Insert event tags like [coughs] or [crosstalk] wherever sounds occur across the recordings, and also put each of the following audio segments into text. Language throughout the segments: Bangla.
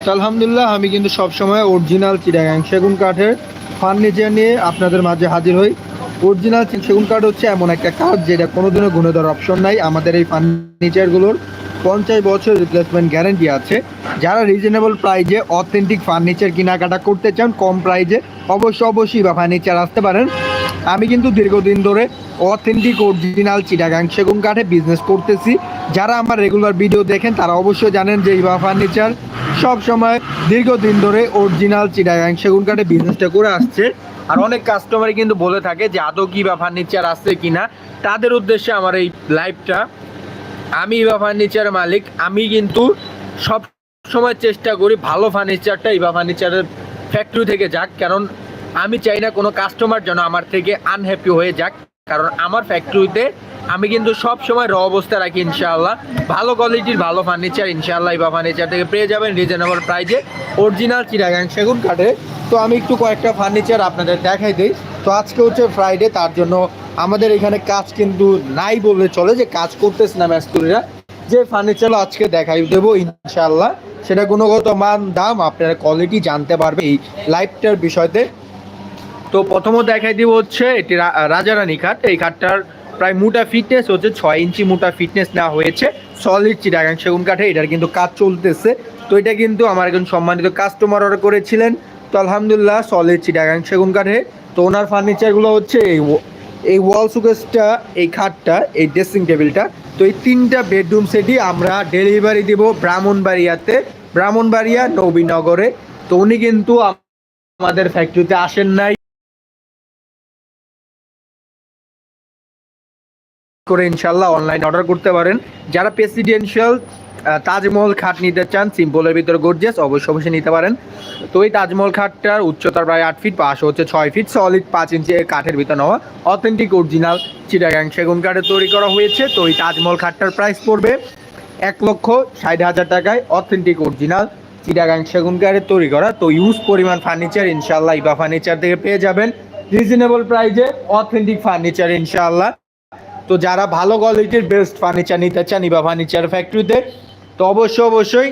আলহামদুলিল্লাহ, আমি কিন্তু সবসময় অরিজিনাল চিটাগাং সেগুন কাঠের ফার্নিচার নিয়ে আপনাদের মাঝে হাজির হই। অরিজিনাল সেগুন কাঠ হচ্ছে এমন একটা কাঠ যেটা কোনোদিনও গুনে দেওয়ার অপশন নাই। আমাদের এই ফার্নিচারগুলোর পঞ্চাশ বছর রিপ্লেসমেন্ট গ্যারেন্টি আছে। যারা রিজনেবল প্রাইজে অথেন্টিক ফার্নিচার কেনাকাটা করতে চান, কম প্রাইজে অবশ্যই অবশ্যই বা ফার্নিচার আসতে পারেন। আমি কিন্তু দীর্ঘদিন ধরে অথেন্টিক অরিজিনাল চিটাগাং সেগুন কাঠে বিজনেস করতেছি। যারা আমার রেগুলার ভিডিও দেখেন, তারা অবশ্যই জানেন যে ইভা ফার্নিচার সব সময় দীর্ঘদিন ধরে অরিজিনাল চিটাগাং সেগুন কাঠে বিজনেসটা করে আসছে। আর অনেক কাস্টমারই কিন্তু বলে থাকে যে, আদৌ কি বা ফার্নিচার আসছে কিনা? তাদের উদ্দেশ্যে আমার এই লাইভটা আমি ইভা ফার্নিচারের মালিক। আমি কিন্তু সব সময় চেষ্টা করি ভালো ফার্নিচারটা ইভা ফার্নিচারের ফ্যাক্টরি থেকে যাক। কারণ আমি চাই না কোনো কাস্টমার যেন আমার থেকে আনহ্যাপি হয়ে যাক, কারণ আমার ফ্যাক্টরিতে আমি কিন্তু সব সময় র অবস্থা রাখি ইনশাআল্লাহ। ভালো কোয়ালিটির ভালো ফার্নিচার ইনশাআল্লাহ বা ফার্নিচার থেকে পেয়ে যাবেন রিজনেবল প্রাইজে অরিজিনাল চিরাগাং সেগুন কাঠে। তো আমি একটু কয়েকটা ফার্নিচার আপনাদের দেখাই দিই। তো আজকে হচ্ছে ফ্রাইডে তার জন্য আমাদের এখানে কাজ কিন্তু নাই বললে চলে যে কাজ করতেছে না ম্যাস্তুরিরা। যে ফার্নিচার আজকে দেখাই দেবো ইনশাআল্লাহ। সেটা গুণগত মান, দাম, আপনারা কোয়ালিটি জানতে পারবে এই লাইভটার বিষয়তে। তো প্রথমত দেখাই দিব হচ্ছে এটি রাজারানী খাট। এই খাটটার প্রায় মোটা ফিটনেস হচ্ছে ছয় ইঞ্চি মোটা ফিটনেস নেওয়া হয়েছে। সলিড চিটাগাং সেগুন কাঠে এটার কিন্তু কাজ চলতেছে। তো এটা কিন্তু আমার একজন সম্মানিত কাস্টমার অর্ডার করেছিলেন। তো আলহামদুলিল্লাহ সলিড চিটাগাং সেগুন কাঠে। তো ওনার ফার্নিচারগুলো হচ্ছে এই এই ওয়াল সুকেসটা এই খাটটা, এই ড্রেসিং টেবিলটা তো এই তিনটা বেডরুম সেটই আমরা ডেলিভারি দিব ব্রাহ্মণবাড়িয়াতে, ব্রাহ্মণবাড়িয়া নবীনগরে। তো উনি কিন্তু আমাদের ফ্যাক্টরিতে আসেন নাই। করে ইনশাল্লাহ অনলাইন অর্ডার করতে পারেন। যারা প্রেসিডেন্সিয়াল তাজমহল খাট নিতে চান, সিম্পলের ভিতরে গর্জিয়াস অবশ্যই অবশ্যই নিতে পারেন। তো এই তাজমহল খাটটার উচ্চতা প্রায় আট ফিট পাশ হচ্ছে ছয় ফিট সলিড পাঁচ ইঞ্চি কাঠের ভিতর নেওয়া অথেন্টিক অরিজিনাল চিটাগাং সেগুন কাঠে তৈরি করা হয়েছে। তো এই তাজমহল খাটটার প্রাইস পড়বে এক লক্ষ ষাট হাজার টাকায় অথেন্টিক অরিজিনাল চিটাগাং সেগুন কাঠের তৈরি করা। তো ইউজ পরিমাণ ফার্নিচার ইনশাল্লাহ ইবা ফার্নিচার থেকে পেয়ে যাবেন। রিজনেবল প্রাইজে অথেন্টিক ফার্নিচার ইনশাল্লাহ তো যারা ভালো কোয়ালিটির বেস্ট ফার্নিচার নিতে চান ইবা ফার্নিচার ফ্যাক্টরিতে তো অবশ্যই অবশ্যই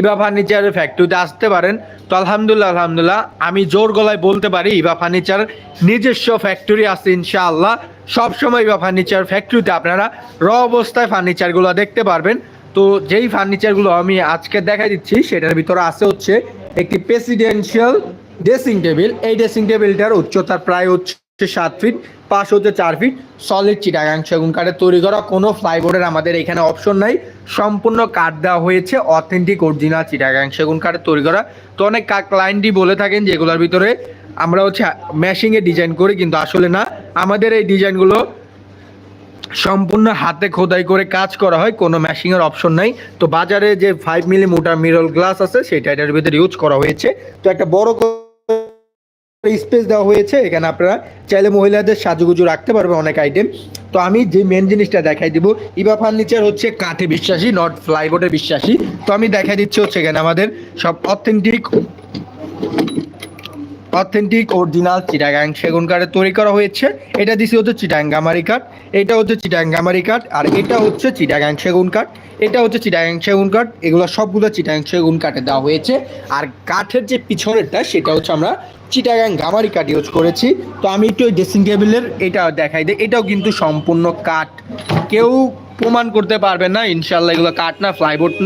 ইবা ফার্নিচারের ফ্যাক্টরিতে আসতে পারেন। তো আলহামদুলিল্লাহ আলহামদুলিল্লাহ, আমি জোর গলায় বলতে পারি ইবা ফার্নিচার নিজস্ব ফ্যাক্টরি আছে ইনশাআল্লাহ। সবসময় ইবা ফার্নিচার ফ্যাক্টরিতে আপনারা র অবস্থায় ফার্নিচারগুলো দেখতে পারবেন। তো যেই ফার্নিচারগুলো আমি আজকে দেখা দিচ্ছি, সেটার ভিতরে আছে হচ্ছে একটি প্রেসিডেন্সিয়াল ড্রেসিং টেবিল এই ড্রেসিং টেবিলটার উচ্চতা প্রায় হচ্ছে সাত ফিট পাশ হচ্ছে চার ফিট সলিড চিটাগাং সেগুন কাঠের তৈরি করা, কোনো ফ্লাইবোর্ডের আমাদের এখানে অপশন নাই। সম্পূর্ণ কাঠ দেওয়া হয়েছে অথেন্টিক অরিজিনাল চিটাগাং সেগুন কাঠের তৈরি করা। তো অনেক ক্লায়েন্টই বলে থাকেন যেগুলোর ভিতরে আমরা হচ্ছে ম্যাশিংয়ে ডিজাইন করি, কিন্তু আসলে না। আমাদের এই ডিজাইনগুলো সম্পূর্ণ হাতে খোদাই করে কাজ করা হয়, কোনো ম্যাশিংয়ের অপশন নাই। তো বাজারে যে ফাইভ মিলি মোটা মিরল গ্লাস আছে সেটা এটার ভিতরে ইউজ করা হয়েছে। তো একটা বড় স্পেস দেওয়া হয়েছে, এখানে আপনারা চাইলে মহিলাদের সাজুগুজু রাখতে পারবে অনেক আইটেম তো আমি যে মেন জিনিসটা দেখাই দিব, ইবা ফার্নিচার হচ্ছে কাঠে বিশ্বাসী নট ফ্লাইবোর্ডে বিশ্বাসী। তো আমি দেখাই দিচ্ছি হচ্ছে এখানে আমাদের সব অথেন্টিক অথেন্টিক, অরিজিনাল চিটাগাং সেগুন কাঠে তৈরি করা হয়েছে। এটা দিছি হচ্ছে চিটাং গামারি কাঠ, এটা হচ্ছে চিটাং গামারি কাঠ, আর এটা হচ্ছে চিটাগাং সেগুন কাঠ। এটা হচ্ছে চিটাগাং সেগুন কাঠ, এগুলো সবগুলো চিটাগাং সেগুন কাঠে দেওয়া হয়েছে। আর কাঠের যে পিছনেরটা, সেটা হচ্ছে আমরা চিটাগাং গামারি কাঠ ইউজ করেছি। তো আমি একটু ওই ড্রেসিং টেবিলের এটা দেখাই দিই এটাও কিন্তু সম্পূর্ণ কাঠ। কেউ প্রমাণ করতে পারবে না ইনশাল্লাহ এগুলো কাঠ না ফ্লাইবোর্ড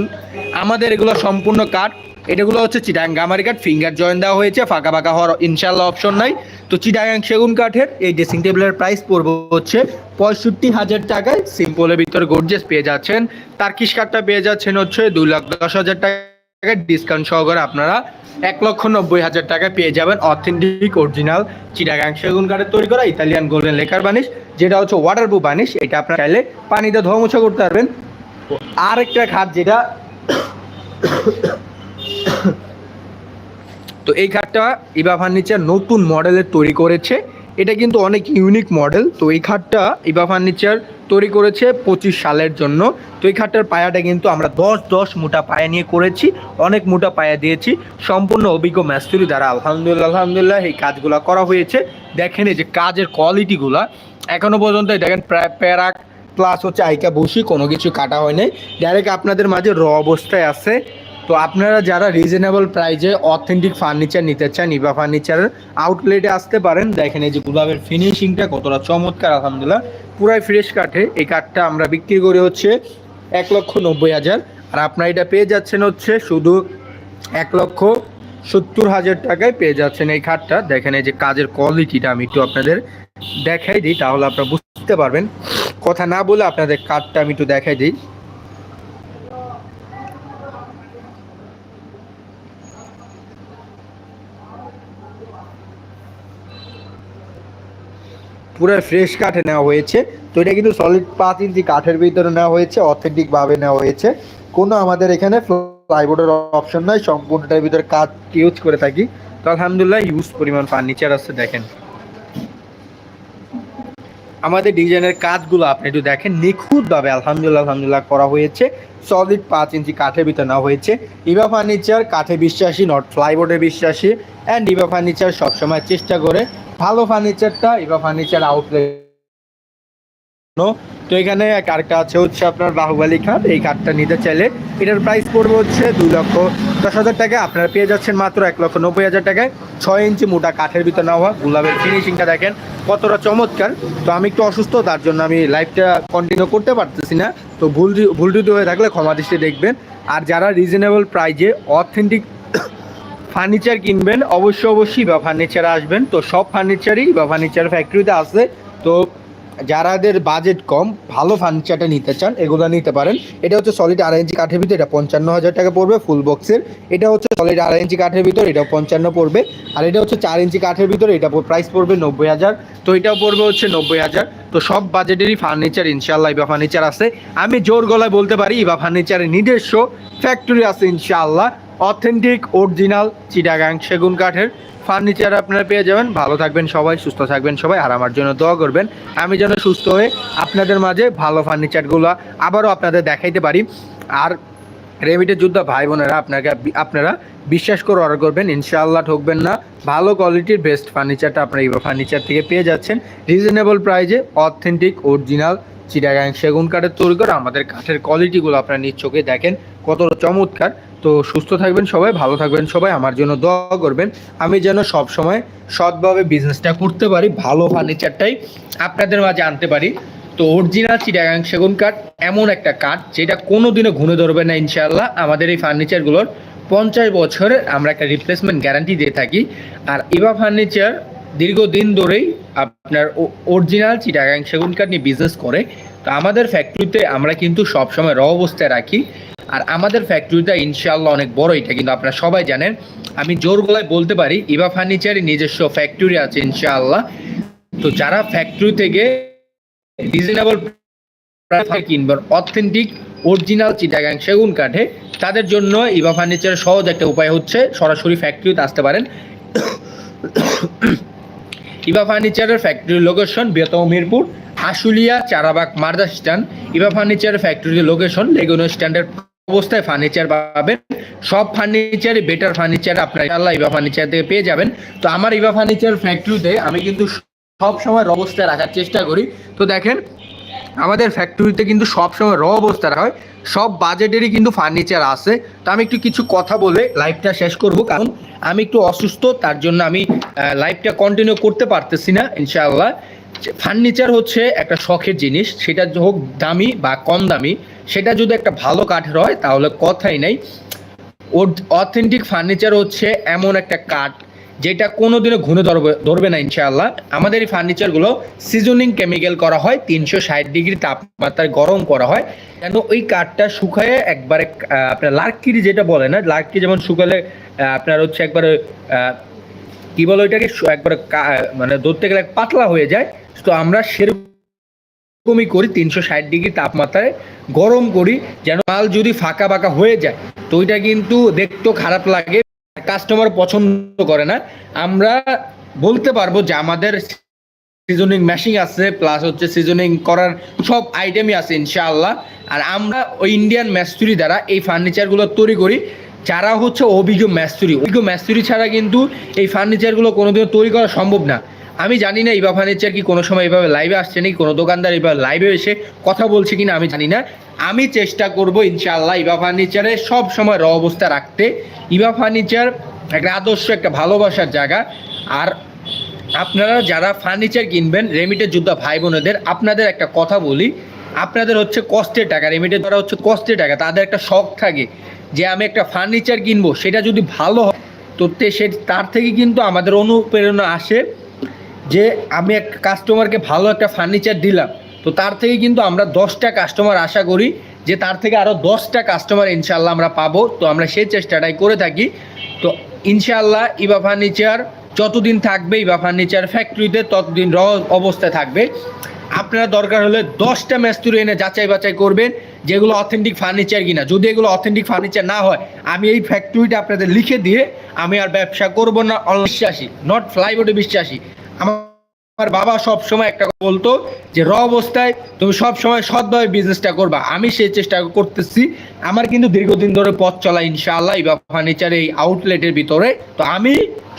আমাদের এগুলো সম্পূর্ণ কাঠ। এটাগুলো হচ্ছে চিটাং গামারি কাঠ ফিঙ্গার জয়েন দেওয়া হয়েছে, ফাঁকা ফাঁকা হওয়ার ইনশাল্লাহ অপশন নাই। তো চিটাগাং সেগুন কাঠের এই ড্রেসিং টেবিলের প্রাইস পড়বে হচ্ছে পঁয়ষট্টি হাজার টাকায়। সিম্পলের ভিতরে গর্জেস পেয়ে যাচ্ছেন। তার্কিশ কাঠটা পেয়ে যাচ্ছেন হচ্ছে দুই লাখ দশ হাজার টাকায়। ডিসকাউন্ট সহকারে আপনারা এক লক্ষ নব্বই হাজার টাকায় পেয়ে যাবেন অথেন্টিক অরিজিনাল চিটাগাং সেগুন কাঠের তৈরি করা ইতালিয়ান গোল্ডেন লেকার বানিশ, যেটা হচ্ছে ওয়াটার প্রুফ বানিশ। এটা আপনারা চাইলে পানিতে ধোয়া করতে পারবেন। আর একটা খাট যেটা [coughs] তো এই খাটটা ইবা ফার্নিচার নতুন মডেলের তৈরি করেছে। এটা কিন্তু অনেক ইউনিক মডেল তো এই খাটটা ইবা ফার্নিচার তৈরি করেছে পঁচিশ সালের জন্য। তো এই খাটটার পায়াটা কিন্তু আমরা দশ দশ মোটা পায়া নিয়ে করেছি। অনেক মোটা পায়া দিয়েছি। সম্পূর্ণ অভিজ্ঞ ম্যাস্তুরি দ্বারা আলহামদুলিল্লাহ আলহামদুলিল্লাহ এই কাজগুলো করা হয়েছে। দেখেন এই যে কাজের কোয়ালিটিগুলা এখনও পর্যন্ত দেখেন প্রায় প্যারাক প্লাস হচ্ছে আইকা বসি, কোনো কিছু কাটা হয় নাই। ডাইরেক্ট আপনাদের মাঝে র অবস্থায় আছে। তো আপনারা যারা রিজনেবল প্রাইজে অথেন্টিক ফার্নিচার নিতে চান ইভা ফার্নিচারের আউটলেটে আসতে পারেন। দেখেন এই যে গুলাবের ফিনিশিংটা কতটা চমৎকার, আলহামদুলিল্লাহ। পুরাই ফ্রেশ কাঠে। এই কাঠটা আমরা বিক্রি করে হচ্ছে এক লক্ষ নব্বই হাজার। আর আপনারা এটা পেয়ে যাচ্ছেন হচ্ছে শুধু এক লক্ষ সত্তর হাজার টাকায় পেয়ে যাচ্ছেন এই খাটটা দেখেন এই যে কাজের কোয়ালিটিটা আমি একটু আপনাদের দেখাই দিই, তাহলে আপনারা বুঝতে পারবেন। কথা না বলে আপনাদের কাঠটা আমি একটু দেখাই দিই। পুরো ফ্রেশ কাঠে নেওয়া হয়েছে। তো এটা কিন্তু সলিড পাঁচ ইঞ্চি কাঠের ভিতরে নেওয়া হয়েছে অথেন্টিকভাবে নেওয়া হয়েছে। কোনো আমাদের এখানে প্লাইবোর্ডের অপশন নাই, সম্পূর্ণটার ভিতরে কাঠ ইউজ করে থাকি। তো আলহামদুলিল্লাহ ইউজ পরিমাণ ফার্নিচার আছে, দেখেন। আমাদের ডিজাইনের কাজগুলো আপনি একটু দেখেন, নিখুঁতভাবে আলহামদুলিল্লাহ আলহামদুলিল্লাহ করা হয়েছে। সলিড পাঁচ ইঞ্চি কাঠের ভিতরে নেওয়া হয়েছে। ইভা ফার্নিচার কাঠে বিশ্বাসী নট ফ্লাইবোর্ডে বিশ্বাসী। অ্যান্ড ইভা ফার্নিচার সবসময় চেষ্টা করে ভালো ফার্নিচারটা ইভা ফার্নিচার আউটলেট তো এখানে এক আরেকটা আছে হচ্ছে আপনার বাহুবালি খাট এই কাঠটা নিতে চাইলে এটার প্রাইস পড়বে হচ্ছে দুই লক্ষ দশ হাজার টাকা আপনারা পেয়ে যাচ্ছেন মাত্র এক লক্ষ নব্বই হাজার টাকায়। ছয় ইঞ্চি মোটা কাঠের ভিতর নেওয়া গুলাবের ফিনিশিংটা দেখেন কতটা চমৎকার। তো আমি একটু অসুস্থ, তার জন্য আমি লাইভটা কন্টিনিউ করতে পারতেছি না। তো ভুল ভুল হয়ে থাকলে ক্ষমা দৃষ্টি দেখবেন। আর যারা রিজনেবল প্রাইজে অথেন্টিক ফার্নিচার কিনবেন, অবশ্যই অবশ্যই বা ফার্নিচার আসবেন। তো সব ফার্নিচারই বা ফার্নিচার ফ্যাক্টরিতে আছে। তো যারাদের বাজেট কম, ভালো ফার্নিচারটা নিতে চান, এগুলো নিতে পারেন। এটা হচ্ছে সলিড আড়াই ইঞ্চি কাঠের ভিতর, এটা পঞ্চান্ন হাজার টাকা পড়বে ফুল বক্সের এটা হচ্ছে সলিড আড়াই ইঞ্চি কাঠের ভিতর, এটাও পঞ্চান্ন পড়বে। আর এটা হচ্ছে চার ইঞ্চি কাঠের ভিতরে, এটা প্রাইস পড়বে নব্বই হাজার। তো এটাও পড়বে হচ্ছে নব্বই হাজার। তো সব বাজেটেরই ফার্নিচার ইনশাল্লাহ ইবা ফার্নিচার আছে। আমি জোর গলায় বলতে পারি ইবা ফার্নিচারের নিজস্ব ফ্যাক্টরি আছে ইনশাআল্লাহ। অথেন্টিক, অরিজিনাল চিটাগাং সেগুন কাঠের ফার্নিচার আপনারা পেয়ে যাবেন। ভালো থাকবেন সবাই, সুস্থ থাকবেন সবাই, আর আমার জন্য দোয়া করবেন। আমি যেন সুস্থ হয়ে আপনাদের মাঝে ভালো ফার্নিচারগুলো আবারও আপনাদের দেখাইতে পারি। আর রেমিটের যুদ্ধ ভাই বোনেরা, আপনাকে আপনারা বিশ্বাস করে অর্ডার করবেন। ইনশাআল্লাহ ঠকবেন না। ভালো কোয়ালিটির বেস্ট ফার্নিচারটা আপনারা এই ফার্নিচার থেকে পেয়ে যাচ্ছেন। রিজনেবল প্রাইজে অথেন্টিক, অরিজিনাল চিটাগাং সেগুন কাঠের তৈরি করে আমাদের কাঠের কোয়ালিটিগুলো আপনারা নিজ চোখে দেখেন। কত চমৎকার। তো সুস্থ থাকবেন সবাই, ভালো থাকবেন সবাই, আমার জন্য দোয়া করবেন। আমি যেন সব সময় সৎভাবে বিজনেসটা করতে পারি, ভালো ফার্নিচারটাই আপনাদের মাঝে আনতে পারি। তো অরিজিনাল চিটাগাং সেগুন কাঠ এমন একটা কাঠ, যেটা কোনো দিনও ঘুরে ধরবে না ইনশাআল্লাহ। আমাদের এই ফার্নিচারগুলোর পঞ্চাশ বছরের আমরা একটা রিপ্লেসমেন্ট গ্যারান্টি দিয়ে থাকি। আর ইভা ফার্নিচার দীর্ঘদিন ধরেই আপনার অরিজিনাল চিটাগাং সেগুন কাঠ নিয়ে বিজনেস করে। তো আমাদের ফ্যাক্টরিতে আমরা কিন্তু সবসময় র অবস্থায় রাখি। আর আমাদের ফ্যাক্টরিটা ইনশাল্লাহ অনেক বড়, এটা কিন্তু আপনারা সবাই জানেন। আমি জোর গলায় বলতে পারি, ইভা ফার্নিচারের নিজস্ব ফ্যাক্টরি আছে ইনশাআল্লাহ। তো যারা ফ্যাক্টরি থেকে রিজনেবল কিনবেন অথেন্টিক অরিজিনাল চিটাগাং সেগুন কাঠে, তাদের জন্য ইভা ফার্নিচারের সহজ একটা উপায় হচ্ছে সরাসরি ফ্যাক্টরিতে আসতে পারেন। ইভা ফার্নিচারের ফ্যাক্টরি লোকেশন বৃহত্তম মিরপুর, আশুলিয়া, চারাবাগ মার্দা স্ট্যান্ড। ইভা ফার্নিচারের ফ্যাক্টরির লোকেশন লেগুনো স্ট্যান্ডের অবস্থায় ফার্নিচার পাবেন। সব ফার্নিচারই বেটার ফার্নিচার আপনার আল্লাহ ইভা ফার্নিচার থেকে পেয়ে যাবেন। তো আমার ইভা ফার্নিচার ফ্যাক্টরিতে আমি কিন্তু সব সময় র অবস্থায় রাখার চেষ্টা করি। তো দেখেন, আমাদের ফ্যাক্টরিতে কিন্তু সব সময় র অবস্থা রাখা হয়। সব বাজেটেরই কিন্তু ফার্নিচার আছে। তো আমি একটু কিছু কথা বলে লাইভটা শেষ করব, কারণ আমি একটু অসুস্থ, তার জন্য আমি লাইভটা কন্টিনিউ করতে পারতেছি না, ইনশাআল্লাহ। ফার্নিচার হচ্ছে একটা শখের জিনিস, সেটা হোক দামি বা কম দামি, সেটা যদি একটা ভালো কাঠের হয়, তাহলে কথাই নেই। অথেন্টিক ফার্নিচার হচ্ছে এমন একটা কাঠ যেটা কোনো দিনও ঘুরে ধরবে ধরবে না ইনশাআল্লাহ। আমাদের এই ফার্নিচারগুলো সিজনিং কেমিক্যাল করা হয়, তিনশো ষাট ডিগ্রি তাপমাত্রায় গরম করা হয়। কেন ওই কাঠটা শুকায় একবারে আপনার লার্কিরি যেটা বলে না, লার্কি যেমন শুকালে আপনার হচ্ছে একবারে কি বলে ওইটাকে একবারে মানে ধরতে গেলে পাতলা হয়ে যায়। তো আমরা সেরকমই করি, তিনশো ষাট ডিগ্রি তাপমাত্রায় গরম করি, যেন মাল যদি ফাঁকা বাঁকা হয়ে যায়। তো ওইটা কিন্তু দেখতেও খারাপ লাগে। কাস্টমার পছন্দ করে না, আমরা বলতে পারব যে আমাদের সিজনিং মেশিন আছে প্লাস হচ্ছে সিজনিং করার সব আইটেমই আছে ইনশাআল্লাহ। আর আমরা ওই ইন্ডিয়ান ম্যাস্তুরি দ্বারা এই ফার্নিচারগুলো তৈরি করি, যারা হচ্ছে অভিজ্ঞ ম্যাস্তুরি অভিজ্ঞ ম্যাস্তুরি ছাড়া কিন্তু এই ফার্নিচারগুলো কোনোদিনও তৈরি করা সম্ভব না। আমি জানি না ইবা ফার্নিচার কি কোনো সময় এভাবে লাইভে আসছে নাকি? কোনো দোকানদার এভাবে লাইভে এসে কথা বলছে কিনা আমি জানি না। আমি চেষ্টা করব ইনশাআল্লাহ ইবা ফার্নিচারে সব সময় র অবস্থা রাখতে। ইবা ফার্নিচার একটা আদর্শ, একটা ভালোবাসার জায়গা। আর আপনারা যারা ফার্নিচার কিনবেন রেমিটের যুদ্ধ ভাই বোনেদের, আপনাদের একটা কথা বলি। আপনাদের হচ্ছে কষ্টের টাকা রেমিটের দ্বারা হচ্ছে কষ্টের টাকা। তাদের একটা শখ থাকে যে আমি একটা ফার্নিচার কিনবো, সেটা যদি ভালো হয় তো সে, তার থেকে কিন্তু আমাদের অনুপ্রেরণা আসে। যে আমি এক কাস্টমারকে ভালো একটা ফার্নিচার দিলাম, তো তার থেকে কিন্তু আমরা দশটা কাস্টমার আশা করি যে তার থেকে আরও দশটা কাস্টমার ইনশাল্লাহ আমরা পাবো। তো আমরা সেই চেষ্টাটাই করে থাকি। তো ইনশাল্লাহ ইবা ফার্নিচার যতদিন থাকবে ইবা ফার্নিচার ফ্যাক্টরিতে ততদিন র অবস্থায় থাকবে। আপনারা দরকার হলে দশটা মেস্তুরি এনে যাচাই বাছাই করবেন যেগুলো অথেন্টিক ফার্নিচার কিনা। যদি এগুলো অথেন্টিক ফার্নিচার না হয়, আমি এই ফ্যাক্টরিটা আপনাদের লিখে দিয়ে আমি আর ব্যবসা করব না বিশ্বাসী নট ফ্লাইবোর্ডে বিশ্বাসী। আমার বাবা সব সময় একটা বলতো যে, র অবস্থায় তুমি সব সময় সৎভাবে বিজনেসটা করবা। আমি সেই চেষ্টা করতেছি। আমার কিন্তু দীর্ঘদিন ধরে পথ চলা ইনশাআল্লাহ, এই ফার্নিচার এই আউটলেটের ভিতরে। তো আমি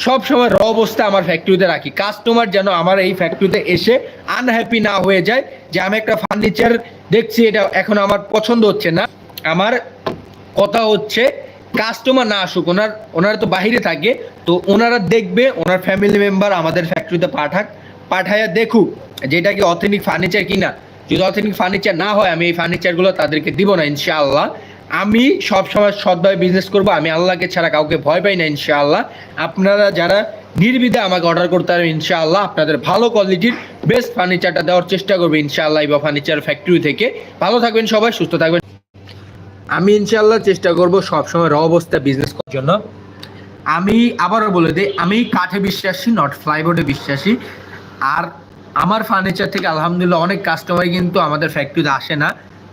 সব সময় র অবস্থা আমার ফ্যাক্টরিতে রাখি। কাস্টমার যেন আমার এই ফ্যাক্টরিতে এসে আনহ্যাপি না হয়ে যায় যে, আমি একটা ফার্নিচার দেখছি, এটা এখন আমার পছন্দ হচ্ছে না। আমার কথা হচ্ছে কাস্টমার না আসুক, ওনার, ওনারা তো বাইরে থাকে, তো ওনারা দেখবে, ওনার ফ্যামিলি মেম্বার আমাদের ফ্যাক্টরিতে পাঠাক পাঠাইয়া দেখুক যেটা কি অথেন্টিক ফার্নিচার কিনা। যদি অথেন্টিক ফার্নিচার না হয়, আমি এই ফার্নিচারগুলো তাদেরকে দিব না, ইনশাআল্লাহ। আমি সব সময় সৎভাবে বিজনেস করব, আমি আল্লাহকে ছাড়া কাউকে ভয় পাই না, ইনশাআল্লাহ। আপনারা যারা নির্বিধে আমাকে অর্ডার করতে পারবেন, ইনশাআল্লাহ, আপনাদের ভালো কোয়ালিটির বেস্ট ফার্নিচারটা দেওয়ার চেষ্টা করবে, ইনশাআল্লাহ বা ফার্নিচার ফ্যাক্টরি থেকে। ভালো থাকবেন সবাই, সুস্থ থাকবেন। আমি ইনশাল্লাহ চেষ্টা করব সবসময় র অবস্থা বিজনেস করার জন্য। আমি আবারও বলে দিই, আমি কাঠে বিশ্বাসী নট ফ্লাইবোর্ডে বিশ্বাসী। আর আমার ফার্নিচার থেকে আলহামদুলিল্লাহ অনেক কাস্টমার কিন্তু আমাদের ফ্যাক্টরিতে আসে না।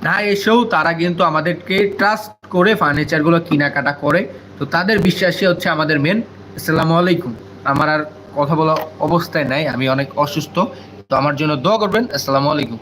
না এসেও তারা কিন্তু আমাদেরকে ট্রাস্ট করে ফার্নিচারগুলো কেনাকাটা করে। তো তাদের বিশ্বাসই হচ্ছে আমাদের মেন আসসালামু আলাইকুম। আমার আর কথা বলা অবস্থায় নাই, আমি অনেক অসুস্থ। তো আমার জন্য দোয়া করবেন। আসসালামু আলাইকুম।